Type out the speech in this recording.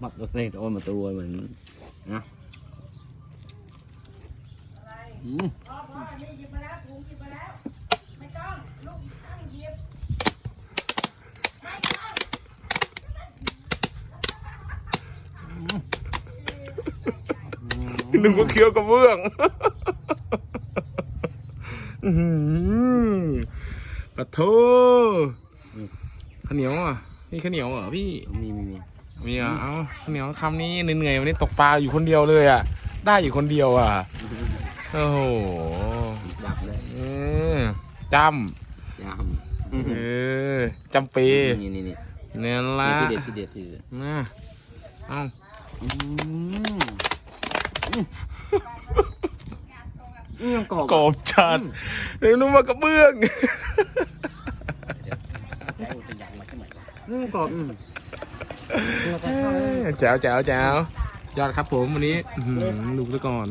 ปรับตัวเสร็จโอ้ยมาตัวเหมือนนะอืมนี่หยิบมาแล้วถุงหยิบมาแล้วไม่ต้องลูกตั้งหยิบไม่ต้องนึกว่าเคี้ยวกระเบื้องปะโถข้าวเหนียวอะนี่ข้าวเหนียวเหรอพี่ มีมีมี มีอะเอ้าข้าวเหนียวคำนี้เหนื่อยๆวันนี้ตกปลาอยู่คนเดียวเลยอะ ได้อยู่คนเดียวอะ โอ้โหดับเลยเออจยามำเออจำปีนี่นี่นี่เนี่ยละที่เด็ดที่เด็ดที่เด็ดนะเอ้าอืมอืมอืมยังกรอบกรอบจัดเดี๋ยวนุ่มมากระเบื้องอืมกรอบอืม เราจะเข้าเลยแจ๋วแจ๋วแจ๋วสุดยอดครับผมวันนี้อื้อหือดูซะก่อน